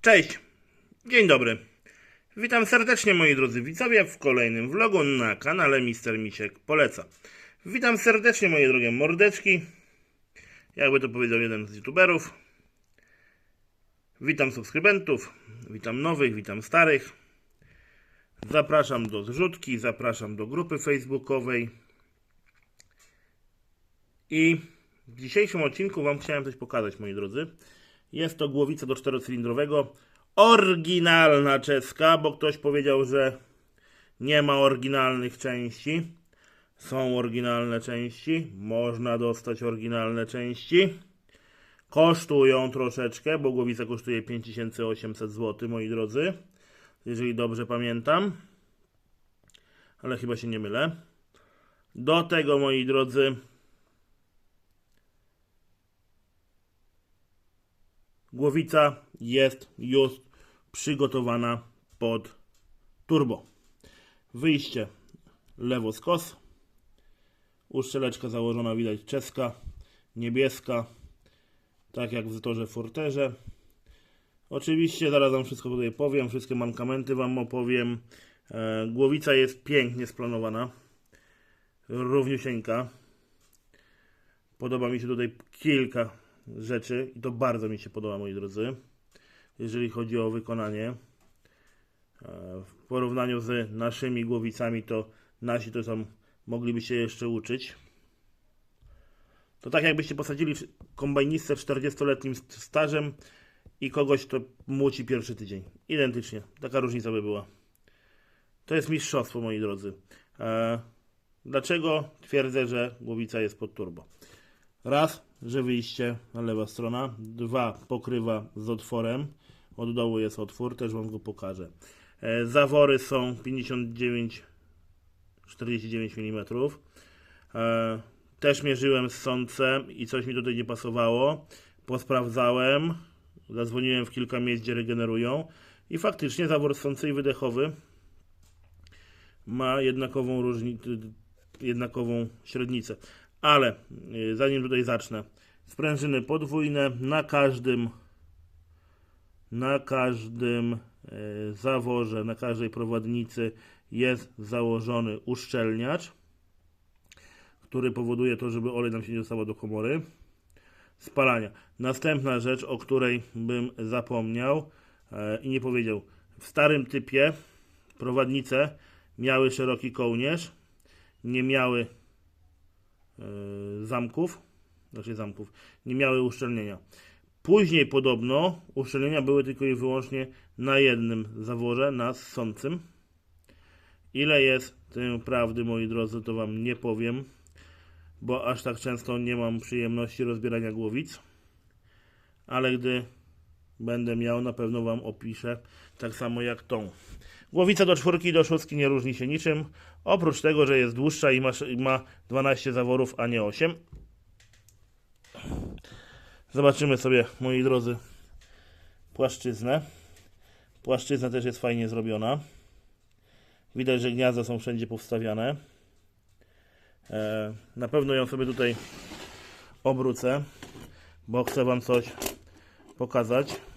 Cześć, dzień dobry. Witam serdecznie moi drodzy widzowie w kolejnym vlogu na kanale Mister Misiek Poleca. Witam serdecznie moje drogie mordeczki. Jakby to powiedział jeden z youtuberów. Witam subskrybentów, witam nowych, witam starych. Zapraszam do zrzutki, zapraszam do grupy facebookowej. I w dzisiejszym odcinku Wam chciałem coś pokazać, moi drodzy. Jest to głowica do czterocylindrowego. Oryginalna czeska, bo ktoś powiedział, że nie ma oryginalnych części. Są oryginalne części. Można dostać oryginalne części. Kosztują troszeczkę, bo głowica kosztuje 5800 zł, moi drodzy. Jeżeli dobrze pamiętam. Ale chyba się nie mylę. Do tego, moi drodzy, Głowica jest już przygotowana pod turbo. Wyjście lewo skos. Uszczeleczka założona widać czeska, niebieska, tak jak w torze Forterze. Oczywiście zaraz wam wszystko tutaj powiem, wszystkie mankamenty wam opowiem. E, głowica jest pięknie splanowana, równiusieńka. Podoba mi się tutaj kilka rzeczy i to bardzo mi się podoba, moi drodzy, jeżeli chodzi o wykonanie. E, W porównaniu z naszymi głowicami, to nasi to są, mogliby się jeszcze uczyć. To tak jakbyście posadzili kombajnistę 40-letnim stażem i kogoś, kto młóci pierwszy tydzień. Identycznie. Taka różnica by była. To jest mistrzostwo, moi drodzy. E, Dlaczego twierdzę, że głowica jest pod turbo? Raz, że wyjście na lewa strona. Dwa, pokrywa z otworem. Od dołu jest otwór, też Wam go pokażę. E, Zawory są 59 49 mm. Też mierzyłem z sącem i coś mi tutaj nie pasowało. Posprawdzałem, zadzwoniłem w kilka miejsc, gdzie regenerują i faktycznie zawór sący i wydechowy ma jednakową jednakową średnicę. Ale y, zanim tutaj zacznę, sprężyny podwójne na każdym na każdym e, zaworze, na każdej prowadnicy jest założony uszczelniacz, który powoduje to, żeby olej nam się nie dostawał do komory spalania. Następna rzecz, o której bym zapomniał e, i nie powiedział. W starym typie prowadnice miały szeroki kołnierz, nie miały zamków, znaczy zamków, nie miały uszczelnienia. Później podobno uszczelnienia były tylko i wyłącznie na jednym zaworze, na ssącym. Ile jest tym prawdy, moi drodzy, to Wam nie powiem, bo aż tak często nie mam przyjemności rozbierania głowic. Ale gdy będę miał, na pewno Wam opiszę, tak samo jak tą. Głowica do czwórki i do szóstki nie różni się niczym, oprócz tego, że jest dłuższa i ma, ma 12 zaworów, a nie 8. Zobaczymy sobie, moi drodzy, płaszczyznę. Płaszczyzna też jest fajnie zrobiona. Widać, że gniazda są wszędzie powstawiane. E, na pewno ją sobie tutaj obrócę, bo chcę Wam coś pokazać.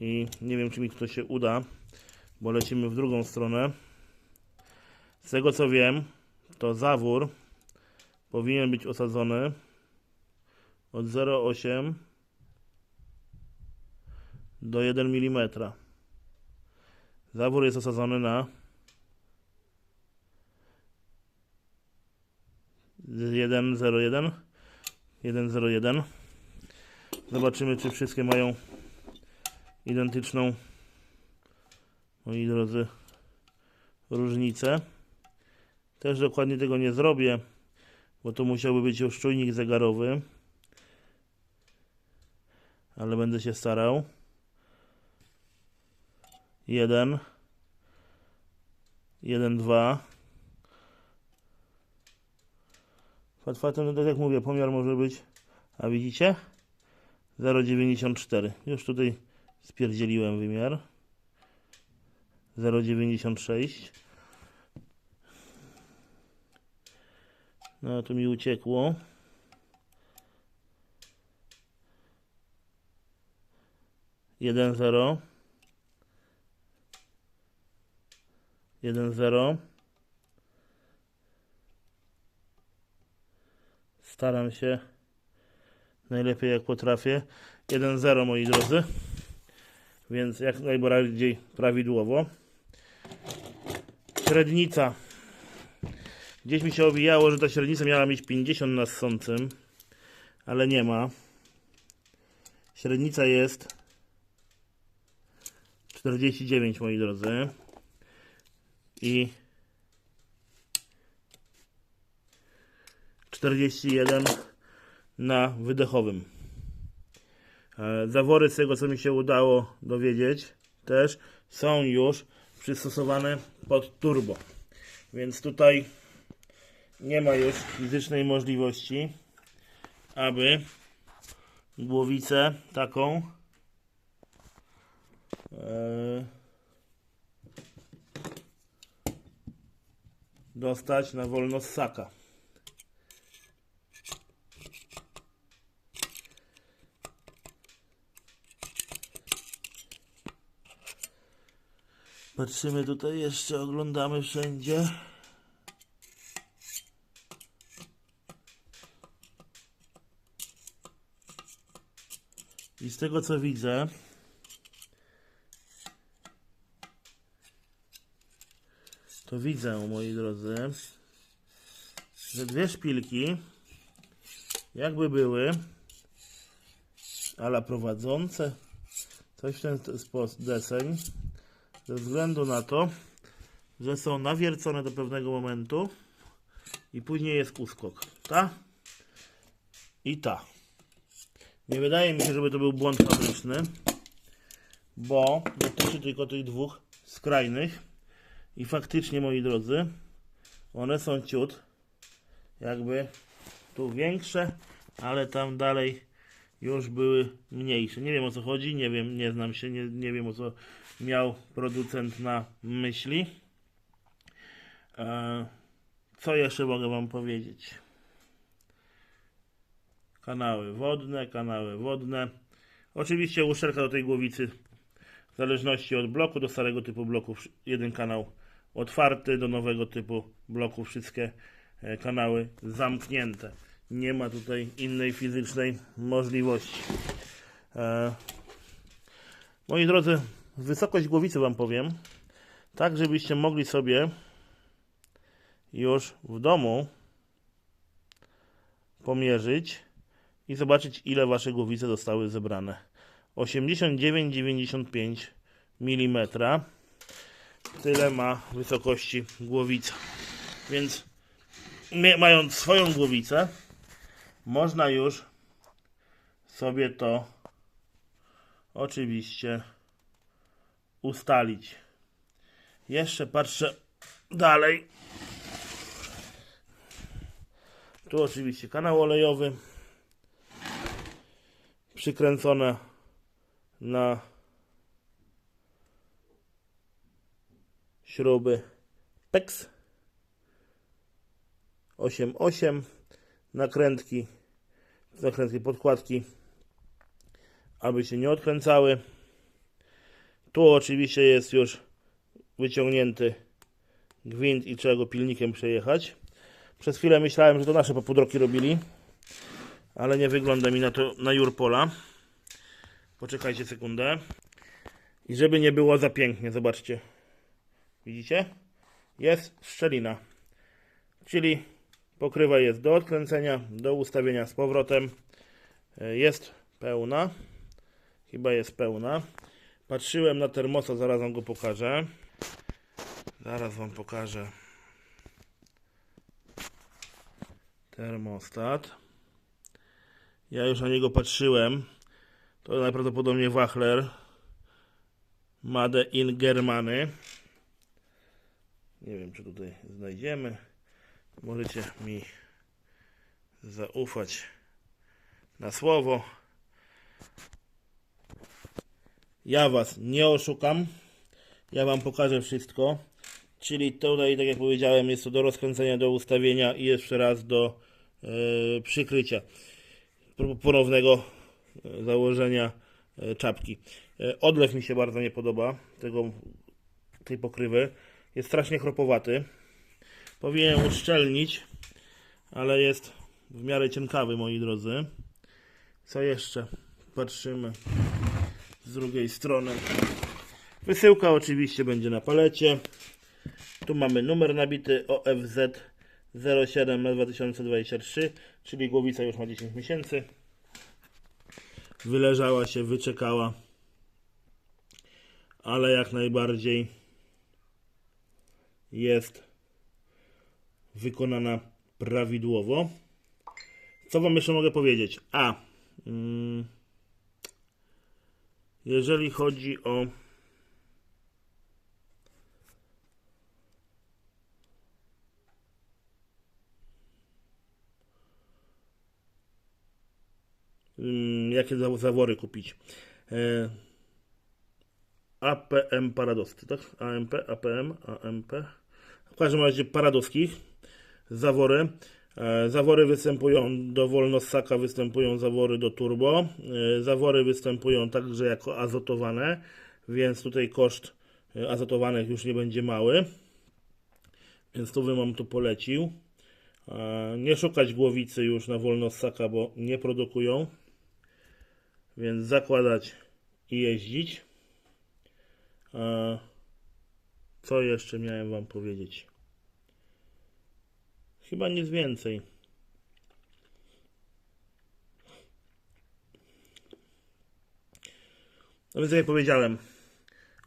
I nie wiem, czy mi to się uda, bo lecimy w drugą stronę. Z tego co wiem, to zawór powinien być osadzony od 0,8 do 1 mm. Zawór jest osadzony na 1,01 1,01 Zobaczymy, czy wszystkie mają identyczną, moi drodzy, różnicę. Też dokładnie tego nie zrobię, bo to musiałby być już czujnik zegarowy. Ale będę się starał. Jeden. Jeden, dwa. Fatwatem, no tak jak mówię, pomiar może być, a widzicie? 0,94. Już tutaj spierdzieliłem wymiar. 0,96. No to mi uciekło. 1-0. 1-0. Staram się najlepiej jak potrafię. 1-0 moi drodzy. Więc jak najbardziej prawidłowo. Średnica. Gdzieś mi się owijało, że ta średnica miała mieć 50 na ssącym, ale nie ma. Średnica jest 49 moi drodzy. I 41 na wydechowym. E, Zawory, z tego co mi się udało dowiedzieć, też są już przystosowane pod turbo. Więc tutaj nie ma już fizycznej możliwości, aby głowicę taką e, dostać na wolno z Patrzymy tutaj jeszcze, oglądamy wszędzie. I z tego co widzę, to widzę, moi drodzy, że dwie szpilki jakby były ala prowadzące coś w ten sposób deseń ze względu na to, że są nawiercone do pewnego momentu i później jest uskok. Ta i ta. Nie wydaje mi się, żeby to był błąd fabryczny, bo dotyczy tylko tych dwóch skrajnych i faktycznie, moi drodzy, one są ciut jakby tu większe, ale tam dalej już były mniejsze. Nie wiem o co chodzi, nie wiem, nie znam się, nie, nie wiem o co miał producent na myśli. E, Co jeszcze mogę Wam powiedzieć? Kanały wodne, kanały wodne. Oczywiście uszczelka do tej głowicy w zależności od bloku, do starego typu bloku wsz- jeden kanał otwarty, do nowego typu bloku wszystkie e, kanały zamknięte. Nie ma tutaj innej fizycznej możliwości. E, Moi drodzy, wysokość głowicy Wam powiem, tak żebyście mogli sobie już w domu pomierzyć i zobaczyć ile Wasze głowice zostały zebrane. 89-95 mm tyle ma wysokości głowica. Więc mając swoją głowicę można już sobie to oczywiście ustalić. Jeszcze patrzę dalej. Tu oczywiście kanał olejowy przykręcone na śruby PEX 8.8 nakrętki nakrętki podkładki aby się nie odkręcały tu oczywiście jest już wyciągnięty gwint i trzeba go pilnikiem przejechać. Przez chwilę myślałem, że to nasze popudroki robili, ale nie wygląda mi na to na Jurpola. Poczekajcie sekundę. I żeby nie było za pięknie, zobaczcie. Widzicie? Jest szczelina. Czyli pokrywa jest do odkręcenia, do ustawienia z powrotem. E, Jest pełna. Chyba jest pełna. Patrzyłem na termosa, zaraz wam go pokażę. Zaraz wam pokażę. Termostat. Ja już na niego patrzyłem. To najprawdopodobniej Wachler. Made in Germany. Nie wiem, czy tutaj znajdziemy. Możecie mi zaufać na słowo. Ja Was nie oszukam. Ja Wam pokażę wszystko. Czyli tutaj, tak jak powiedziałem, jest to do rozkręcenia, do ustawienia i jeszcze raz do e, przykrycia. Ponownego e, założenia e, czapki. Odlew mi się bardzo nie podoba tego, tej pokrywy. Jest strasznie chropowaty. Powinienem uszczelnić, ale jest w miarę cienkawy, moi drodzy. Co jeszcze? Patrzymy z drugiej strony. Wysyłka oczywiście będzie na palecie. Tu mamy numer nabity OFZ 07 na 2023, czyli głowica już ma 10 miesięcy. Wyleżała się, wyczekała, ale jak najbardziej jest wykonana prawidłowo. Co Wam jeszcze mogę powiedzieć? A, mm, jeżeli chodzi o jakie za- zawory kupić. E, APM Paradowscy, tak? AMP, APM, AMP. W każdym razie paradowskich zawory. E, Zawory występują do wolnossaka, występują zawory do turbo. E, Zawory występują także jako azotowane, więc tutaj koszt e, azotowanych już nie będzie mały. Więc tu bym wam to polecił. Nie szukać głowicy już na wolnossaka, bo nie produkują. Więc zakładać i jeździć. Co jeszcze miałem wam powiedzieć? Chyba nic więcej. No więc jak powiedziałem,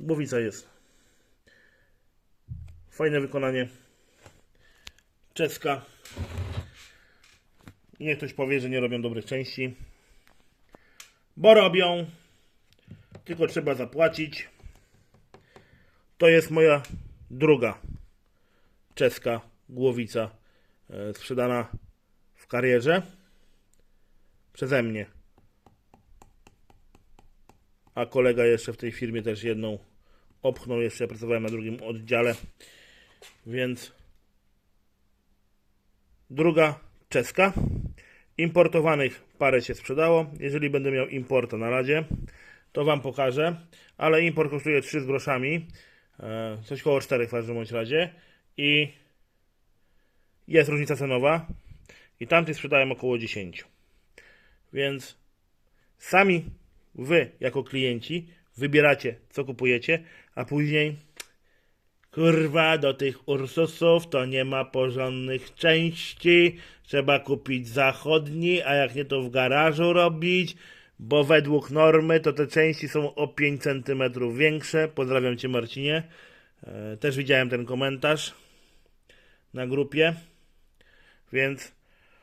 głowica jest. Fajne wykonanie. Czeska. Niech ktoś powie, że nie robią dobrych części. Bo robią. Tylko trzeba zapłacić. To jest moja druga czeska głowica sprzedana w karierze przeze mnie. A kolega jeszcze w tej firmie też jedną opchnął. Jeszcze pracowałem na drugim oddziale. Więc druga czeska. Importowanych parę się sprzedało. Jeżeli będę miał importa na razie, to Wam pokażę. Ale import kosztuje 3 z groszami. E, Coś koło 4 w każdym bądź razie. I jest różnica cenowa. I tamtych sprzedałem około 10. Więc sami Wy, jako klienci, wybieracie, co kupujecie, a później Kurwa, do tych Ursusów to nie ma porządnych części. Trzeba kupić zachodni, a jak nie to w garażu robić, bo według normy to te części są o 5 cm większe. Pozdrawiam Cię Marcinie. E, Też widziałem ten komentarz na grupie. Więc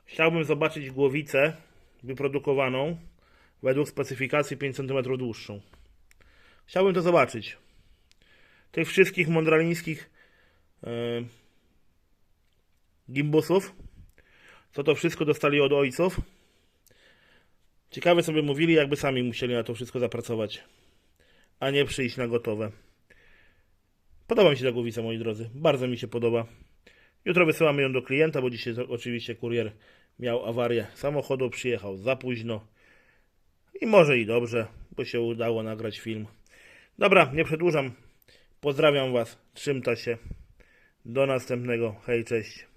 chciałbym zobaczyć głowicę wyprodukowaną według specyfikacji 5 cm dłuższą. Chciałbym to zobaczyć tych wszystkich mądralińskich e, gimbusów, co to wszystko dostali od ojców. Ciekawe sobie mówili, jakby sami musieli na to wszystko zapracować, a nie przyjść na gotowe. Podoba mi się ta głowica, moi drodzy. Bardzo mi się podoba. Jutro wysyłamy ją do klienta, bo dzisiaj oczywiście kurier miał awarię samochodu, przyjechał za późno. I może i dobrze, bo się udało nagrać film. Dobra, nie przedłużam. Pozdrawiam Was, trzymta się. Do następnego. Hej, cześć.